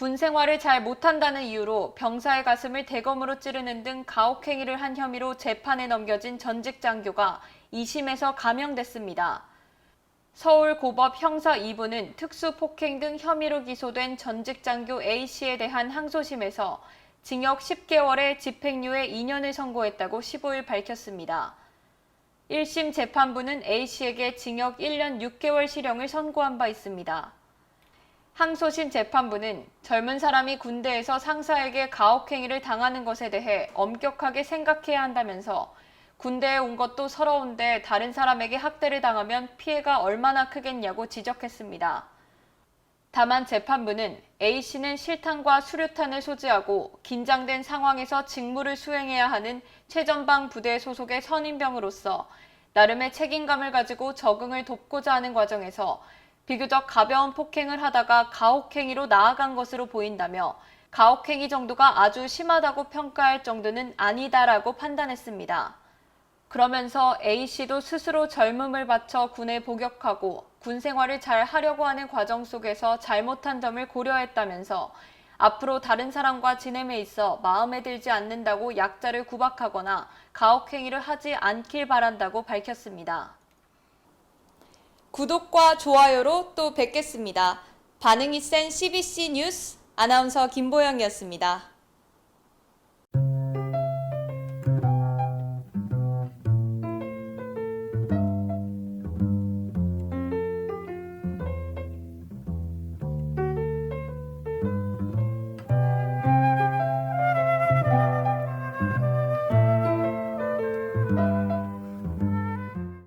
군 생활을 잘 못한다는 이유로 병사의 가슴을 대검으로 찌르는 등 가혹행위를 한 혐의로 재판에 넘겨진 전직 장교가 2심에서 감형됐습니다. 서울고법 형사 2부는 특수폭행 등 혐의로 기소된 전직 장교 A씨에 대한 항소심에서 징역 10개월에 집행유예 2년을 선고했다고 15일 밝혔습니다. 1심 재판부는 A씨에게 징역 1년 6개월 실형을 선고한 바 있습니다. 항소심 재판부는 젊은 사람이 군대에서 상사에게 가혹행위를 당하는 것에 대해 엄격하게 생각해야 한다면서 군대에 온 것도 서러운데 다른 사람에게 학대를 당하면 피해가 얼마나 크겠냐고 지적했습니다. 다만 재판부는 A씨는 실탄과 수류탄을 소지하고 긴장된 상황에서 직무를 수행해야 하는 최전방 부대 소속의 선임병으로서 나름의 책임감을 가지고 적응을 돕고자 하는 과정에서 비교적 가벼운 폭행을 하다가 가혹행위로 나아간 것으로 보인다며 가혹행위 정도가 아주 심하다고 평가할 정도는 아니다라고 판단했습니다. 그러면서 A씨도 스스로 젊음을 바쳐 군에 복역하고 군 생활을 잘 하려고 하는 과정 속에서 잘못한 점을 고려했다면서 앞으로 다른 사람과 지냄에 있어 마음에 들지 않는다고 약자를 구박하거나 가혹행위를 하지 않길 바란다고 밝혔습니다. 구독과 좋아요로 또 뵙겠습니다. 반응이 센 CBC 뉴스 아나운서 김보영이었습니다.